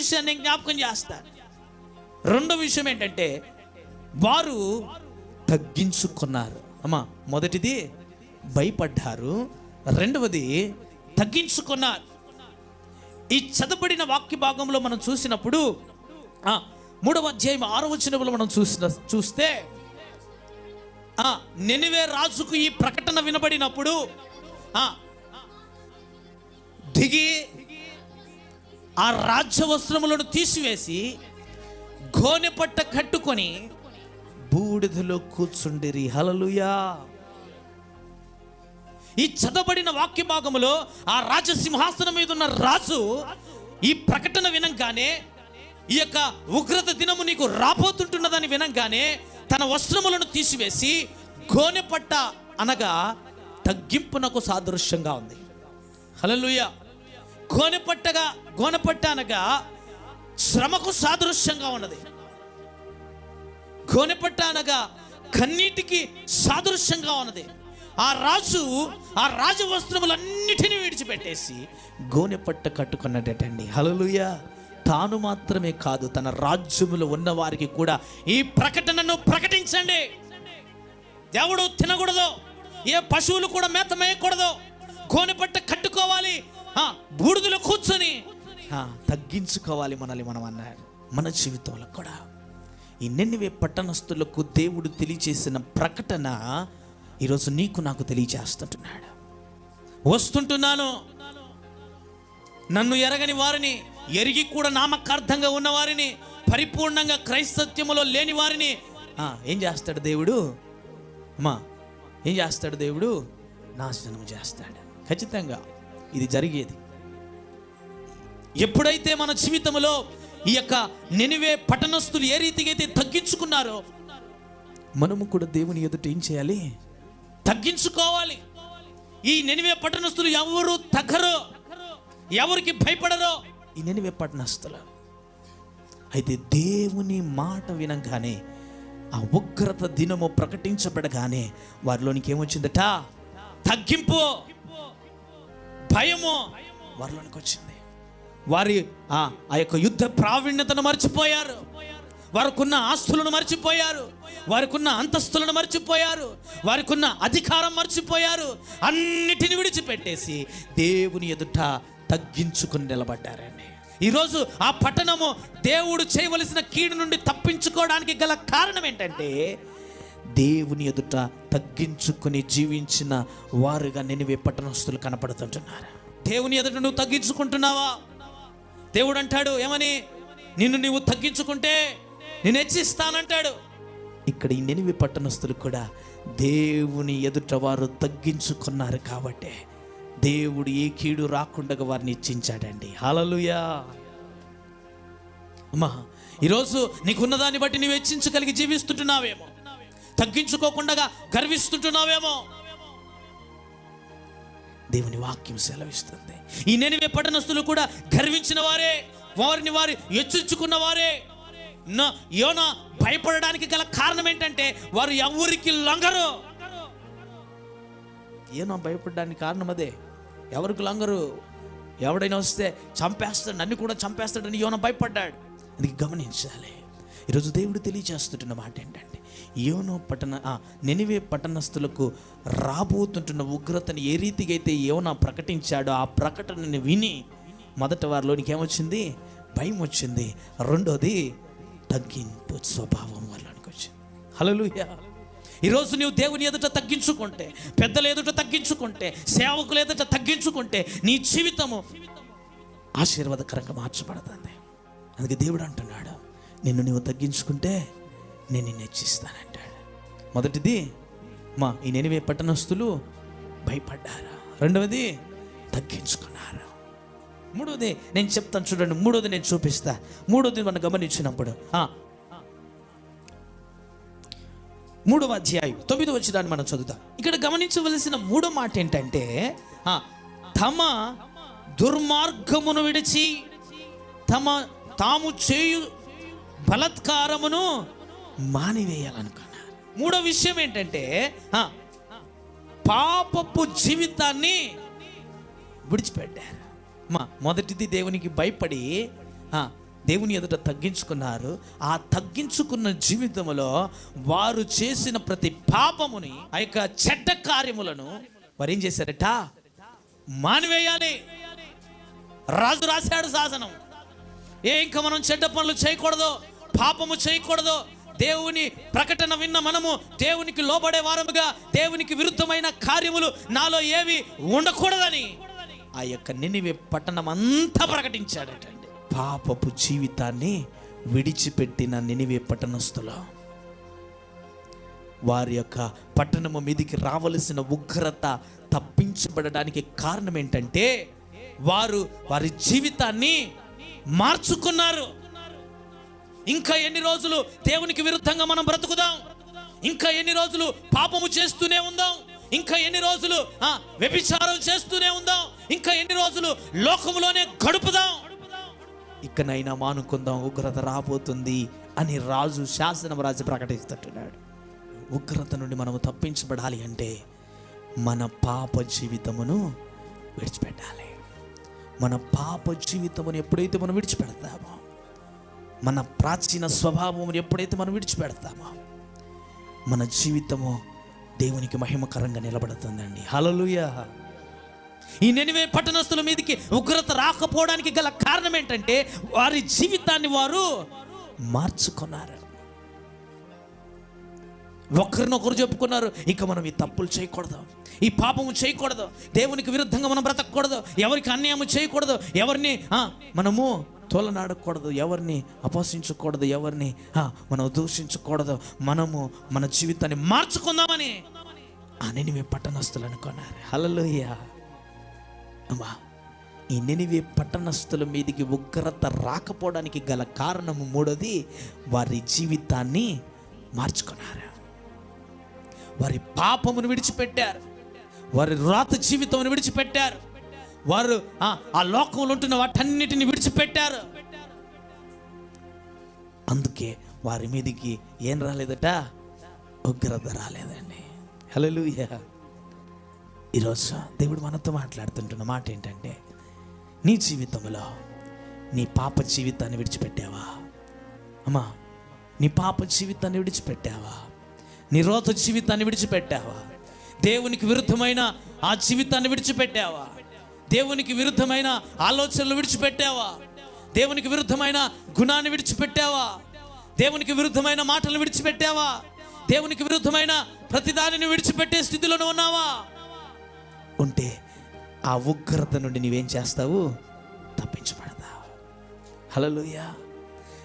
విషయాన్ని జ్ఞాపకం చేస్తారు. రెండో విషయం ఏంటంటే వారు తగ్గించుకున్నారు. అమ్మా మొదటిది భయపడ్డారు. రెండవది తగ్గించుకున్నారు. ఈ చదబడిన వాక్య భాగంలో మనం చూసినప్పుడు ఆ, మూడవ అధ్యాయం ఆరో వచనంలో మనం చూసిన చూస్తే ఆ, నెనివే రాజుకు ఈ ప్రకటన వినబడినప్పుడు దిగి ఆ రాజ్య వస్త్రములను తీసివేసి గోనె పట్ట కట్టుకొని బూడిదలో కూర్చుండిరి. హలలుయా ఈ చదవబడిన వాక్య భాగములో ఆ రాజసింహాసనం మీద ఉన్న రాజు ఈ ప్రకటన వినంగానే ఈ యొక్క ఉగ్రత దినము నీకు రాబోతుంటున్నదని వినంగానే తన వస్త్రములను తీసివేసి గోనె పట్ట అనగా తగ్గింపునకు సాదృశ్యంగా ఉంది. హలలుయా గోనెపట్టగా గోనెపట్ట అనగా శ్రమకు సాదృశ్యంగా ఉన్నది. గోనెపట్ట అనగా కన్నీటికి సాదృశ్యంగా ఉన్నది. ఆ రాజు ఆ రాజు వస్త్రములన్నిటినీ విడిచిపెట్టేసి గోనెపట్ట కట్టుకున్నట్టండి. హలలుయ తాను మాత్రమే కాదు తన రాజ్యములో ఉన్న వారికి కూడా ఈ ప్రకటనను ప్రకటించండి. దేవుడు తినకూడదు. ఏ పశువులు కూడా మేత మేయకూడదు గోనెపట్ట కట్టుకోవాలి. బూడిదలో కూర్చొని. తగ్గించుకోవాలి మనల్ని మనం అన్నారు మన జీవితంలో కూడా. ఈ నెన్నివే పట్టణస్థులకు దేవుడు తెలియచేసిన ప్రకటన ఈరోజు నీకు నాకు తెలియచేస్తుంటున్నాడు. వస్తుంటున్నాను. నన్ను ఎరగని వారిని ఎరిగి కూడా నామకార్థంగా ఉన్న వారిని పరిపూర్ణంగా క్రైస్తత్యములో లేని వారిని. ఏం చేస్తాడు దేవుడు? అమ్మా ఏం చేస్తాడు దేవుడు? నాశనం చేస్తాడు. ఖచ్చితంగా. ఇది జరిగేది. ఎప్పుడైతే మన జీవితంలో ఈ యొక్క నెనివే పట్టణస్థులు ఏ రీతిగా అయితే తగ్గించుకున్నారో మనము కూడా దేవుని ఎదుట ఏం చేయాలి? తగ్గించుకోవాలి. ఈ నెనివే పట్టణస్థులు ఎవరు తగ్గరు ఎవరికి భయపడరో ఈ నెనివే పట్టణస్థులు అయితే దేవుని మాట వినంగానే ఆ ఉగ్రత దినము ప్రకటించబడగానే వారిలోనికి ఏమొచ్చిందట? తగ్గింపు. భయము. వారిలోనికి వచ్చింది వారి ఆ యొక్క యుద్ధ ప్రావీణ్యతను మర్చిపోయారు. వారికున్న ఆస్తులను మర్చిపోయారు. వారికున్న అంతస్తులను మర్చిపోయారు. వారికున్న అధికారం మర్చిపోయారు. అన్నిటిని విడిచిపెట్టేసి దేవుని ఎదుట తగ్గించుకుని నిలబడ్డారండి. ఈరోజు ఆ పట్టణము దేవుడు చేయవలసిన కీడు నుండి తప్పించుకోవడానికి గల కారణం ఏంటంటే దేవుని ఎదుట తగ్గించుకుని జీవించిన వారుగా నెనివే పట్టణస్తులు కనపడుతుంటున్నారు. దేవుని ఎదుట నువ్వు తగ్గించుకుంటున్నావా? దేవుడు అంటాడు ఏమని? నిన్ను నువ్వు తగ్గించుకుంటే నేను హెచ్చిస్తానంటాడు. ఇక్కడ ఈ నెనివి పట్టణస్తులు కూడా దేవుని ఎదుట వారు తగ్గించుకున్నారు కాబట్టే దేవుడు ఏ కీడు రాకుండా వారిని ఇచ్చించాడండి హలలుయా అమ్మా ఈరోజు నీకున్న దాన్ని బట్టి నువ్వు హెచ్చించగలిగి జీవిస్తుంటున్నావేమో. తగ్గించుకోకుండా గర్విస్తుంటున్నావేమో. దేవుని వాక్యం సెలవిస్తుంది. ఈ నెనివే పట్టణస్తులు కూడా గర్వించిన వారే వారిని వారు హెచ్చించుకున్న వారే. యోనా భయపడడానికి గల కారణం ఏంటంటే వారు ఎవరికి లొంగరు. ఏనో భయపడడానికి కారణం అదే. ఎవరికి లొంగరు? ఎవడైనా వస్తే చంపేస్తాడు నన్ను కూడా చంపేస్తాడని యోన భయపడ్డాడు. అది గమనించాలి. ఈరోజు దేవుడు తెలియజేస్తుంటున్న మాట ఏంటంటే యోనో పట్టణ నెనివే పట్టణస్థులకు రాబోతుంటున్న ఉగ్రతను ఏ రీతిగా అయితే యోనా ప్రకటించాడో ఆ ప్రకటనని విని మొదట వారిలోనికి ఏమొచ్చింది? భయం వచ్చింది. రెండోది తగ్గింపు స్వభావం వాళ్ళకి వచ్చింది. హల్లెలూయా. ఈరోజు నువ్వు దేవుని ఎదుట తగ్గించుకుంటే పెద్దల ఎదుట తగ్గించుకుంటే సేవకుల ఎదుట తగ్గించుకుంటే నీ జీవితము ఆశీర్వాదకరంగా మార్చబడుతుంది. అందుకే దేవుడు అంటున్నాడు నిన్ను నువ్వు తగ్గించుకుంటే నేను నిన్ను హెచ్చిస్తానంటాడు. మొదటిది మా ఈ నెనివే పట్టణస్తులు భయపడ్డారు? రెండవది తగ్గించుకున్నారు? మూడవది నేను చెప్తాను చూడండి మూడవది నేను చూపిస్తా. మూడవది మనం గమనించినప్పుడు మూడవ అధ్యాయం తొమ్మిది వచ్చినాన్ని మనం చదువుతాం ఇక్కడ గమనించవలసిన మూడో మాట ఏంటంటే తమ దుర్మార్గమును విడిచి తమ తాము చేయు బలత్కారమును మానివేయాలనుకున్నారు మూడో విషయం ఏంటంటే పాపపు జీవితాన్ని విడిచిపెట్టారు. మా మొదటిది దేవునికి భయపడి దేవుని ఎదుట తగ్గించుకున్నారు. ఆ తగ్గించుకున్న జీవితంలో వారు చేసిన ప్రతి పాపముని ఆ యొక్క చెడ్డ కార్యములను వారు ఏం చేశారట? మానివేయాలి. రాజు రాశాడు శాసనం. ఏ ఇంకా మనం చెడ్డ పనులు చేయకూడదు. పాపము చేయకూడదు. దేవుని ప్రకటన విన్న మనము దేవునికి లోబడే వారముగా దేవునికి విరుద్ధమైన కార్యములు నాలో ఏవి ఉండకూడదని. ఆ యొక్క నినివే పట్టణం అంతా ప్రకటించాడటండి. పాపపు జీవితాన్ని విడిచిపెట్టిన నినివే పట్టణస్థులు. వారి యొక్క పట్టణము మీదికి రావలసిన ఉగ్రత తప్పించబడడానికి కారణం ఏంటంటే వారు వారి జీవితాన్ని మార్చుకున్నారు. ఇంకా ఎన్ని రోజులు దేవునికి విరుద్ధంగా మనం బ్రతుకుదాం? ఇంకా ఎన్ని రోజులు పాపము చేస్తూనే ఉందాం? ఇంకా ఎన్ని రోజులు ఆ, వ్యభిచారం చేస్తూనే ఉందాం? ఇంకా ఎన్ని రోజులు లోకములోనే గడుపుదాం? ఇకనైనా మానుకుందాం ఉగ్రత రాబోతుంది అని రాజు శాసనం రాజు ప్రకటిస్తున్నాడు ఉగ్రత నుండి మనము తప్పించబడాలి అంటే మన పాప జీవితమును విడిచిపెట్టాలి. మన పాప జీవితమును ఎప్పుడైతే మనం విడిచిపెడతామో మన ప్రాచీన స్వభావం ఎప్పుడైతే మనం విడిచిపెడతామో మన జీవితము దేవునికి మహిమకరంగా నిలబడుతుందండి. హలలుయ ఈ నెనివే పట్టణస్తుల మీదకి ఉగ్రత రాకపోవడానికి గల కారణం ఏంటంటే వారి జీవితాన్ని వారు మార్చుకున్నారు. ఒకరినొకరు చెప్పుకున్నారు ఇక మనం ఈ తప్పులు చేయకూడదు. ఈ పాపము చేయకూడదు. దేవునికి విరుద్ధంగా మనం బ్రతకూడదు ఎవరికి అన్యాయం చేయకూడదు. ఎవరిని మనము తోలనాడకూడదు ఎవరిని అపోషించకూడదు ఎవరిని మనం దూషించకూడదు. మనము మన జీవితాన్ని మార్చుకుందామని ఆ నినివే పట్టణస్తులు అనుకున్నారు హల్లెలూయా. అమ్మా ఈ నినివే పట్టణస్థుల మీదికి ఉగ్రత రాకపోవడానికి గల కారణము మూడోది వారి జీవితాన్ని మార్చుకున్నారు. వారి పాపమును విడిచిపెట్టారు. వారి రాత జీవితమును విడిచిపెట్టారు. వారు ఆ, ఆ లోకంలో ఉంటున్న వాటన్నిటిని విడిచిపెట్టారు. అందుకే వారి మీదికి ఏం రాలేదట? ఉగ్రత రాలేదండి. హలో ఈరోజు దేవుడు మనతో మాట్లాడుతుంటున్న మాట ఏంటంటే నీ జీవితంలో నీ పాప జీవితాన్ని విడిచిపెట్టావా? అమ్మా నీ పాప జీవితాన్ని విడిచిపెట్టావా? నీ రోత జీవితాన్ని విడిచిపెట్టావా? దేవునికి విరుద్ధమైన ఆ జీవితాన్ని విడిచిపెట్టావా? దేవునికి విరుద్ధమైన ఆలోచనలు విడిచిపెట్టావా? దేవునికి విరుద్ధమైన గుణాన్ని విడిచిపెట్టావా? దేవునికి విరుద్ధమైన మాటలు విడిచిపెట్టావా? దేవునికి విరుద్ధమైన ప్రతిదానిని విడిచిపెట్టే స్థితిలోనే ఉన్నావా? ఉంటే ఆ ఉగ్రత నుండి నీవేం చేస్తావు? తప్పించబడతావు. హలోయ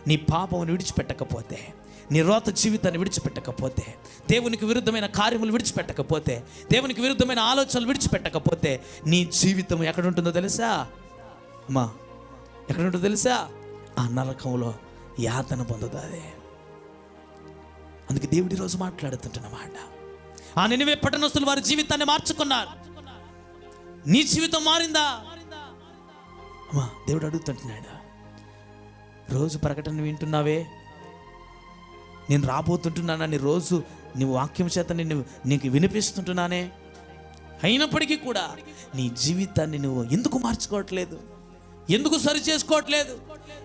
నీ పాపమును విడిచిపెట్టకపోతే నీ రోత జీవితాన్ని విడిచిపెట్టకపోతే దేవునికి విరుద్ధమైన కార్యములు విడిచిపెట్టకపోతే దేవునికి విరుద్ధమైన ఆలోచనలు విడిచిపెట్టకపోతే నీ జీవితం ఎక్కడ ఉంటుందో తెలుసా? అమ్మా ఎక్కడ ఉంటుందో తెలుసా? ఆ నరకంలో యాతన పొందుతుంది అందుకే దేవుడి రోజు మాట్లాడుతుంటున్నమాట ఆ నినివే పట్టణస్తులు వారి జీవితాన్ని మార్చుకున్నారు. నీ జీవితం మారిందా? అమ్మా దేవుడు అడుగుతుంటున్నాడు. రోజు ప్రకటన వింటున్నావే? నేను రాబోతుంటున్నానని రోజు నీ వాక్యం చేత నిన్ను నీకు వినిపిస్తుంటున్నానే? అయినప్పటికీ కూడా నీ జీవితాన్ని నువ్వు ఎందుకు మార్చుకోవట్లేదు? ఎందుకు సరి చేసుకోవట్లేదు?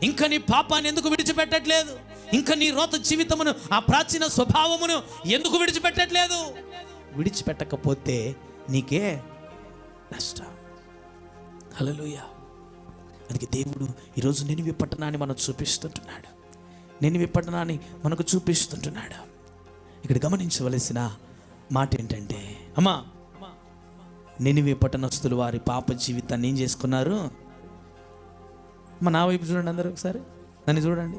ఇంకా నీ పాపాన్ని ఎందుకు విడిచిపెట్టట్లేదు? ఇంకా నీ రోత జీవితమును ఆ ప్రాచీన స్వభావమును ఎందుకు విడిచిపెట్టట్లేదు? విడిచిపెట్టకపోతే నీకే నష్టం. హలలుయ అందుకే దేవుడు ఈరోజు నేను పట్టణాన్ని మనం చూపిస్తుంటున్నాడు. నినివి పట్టణాన్ని మనకు చూపిస్తుంటున్నాడు. ఇక్కడ గమనించవలసిన మాట ఏంటంటే అమ్మా నినివి పట్టణస్తులు వారి పాప జీవితాన్ని ఏం చేసుకున్నారు? అమ్మ నా వైపు చూడండి అందరూ ఒకసారి. నన్ను చూడండి.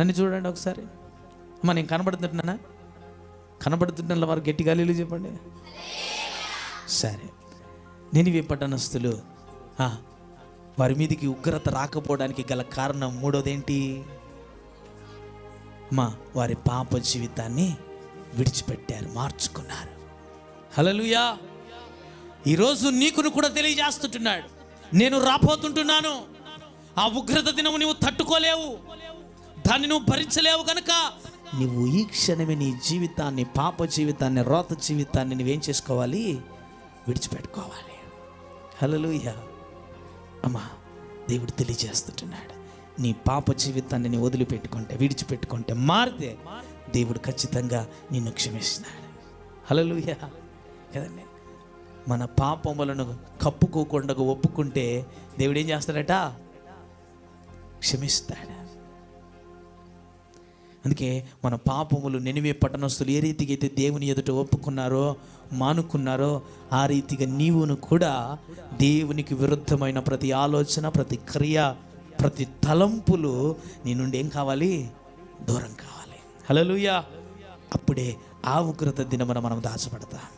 నన్ను చూడండి ఒకసారి. అమ్మ నేను కనబడుతుంటున్నానా? కనబడుతుంటున్న వారు గట్టి గాలిలు చెప్పండి. సరే. నినివే పట్టణస్తులు వారి మీదకి ఉగ్రత రాకపోవడానికి గల కారణం మూడోదేంటి? మా వారి పాప జీవితాన్ని విడిచిపెట్టారు మార్చుకున్నారు. హలలుయా ఈరోజు నీకును కూడా తెలియజేస్తుంటున్నాడు. నేను రాబోతుంటున్నాను. ఆ ఉగ్రత దినము నువ్వు తట్టుకోలేవు. దాన్ని నువ్వు భరించలేవు కనుక నువ్వు ఈ క్షణమే నీ జీవితాన్ని పాప జీవితాన్ని రోత జీవితాన్ని నువ్వేం చేసుకోవాలి? విడిచిపెట్టుకోవాలి. హలలుయ అమ్మా దేవుడు తెలియజేస్తుంటున్నాడు. నీ పాప జీవితాన్ని నీ వదిలిపెట్టుకుంటే విడిచిపెట్టుకుంటే మారితే దేవుడు ఖచ్చితంగా నిన్ను క్షమిస్తున్నాడు హల్లెలూయా. కదండి? మన పాపములను కప్పుకోకుండా ఒప్పుకుంటే దేవుడు ఏం చేస్తాడట? క్షమిస్తాడు. అందుకే మన పాపములు నెనివే పట్టణస్తులు ఏ రీతిగా అయితే దేవుని ఎదుట ఒప్పుకున్నారో మానుకున్నారో ఆ రీతిగా నీవును కూడా దేవునికి విరుద్ధమైన ప్రతి ఆలోచన ప్రతి క్రియ ప్రతి తలంపులు నీ నుండి ఏం కావాలి? దూరం కావాలి. హల్లెలూయా. అప్పుడే ఆ ఉగ్రత దినమున మనం దాచబడతాం.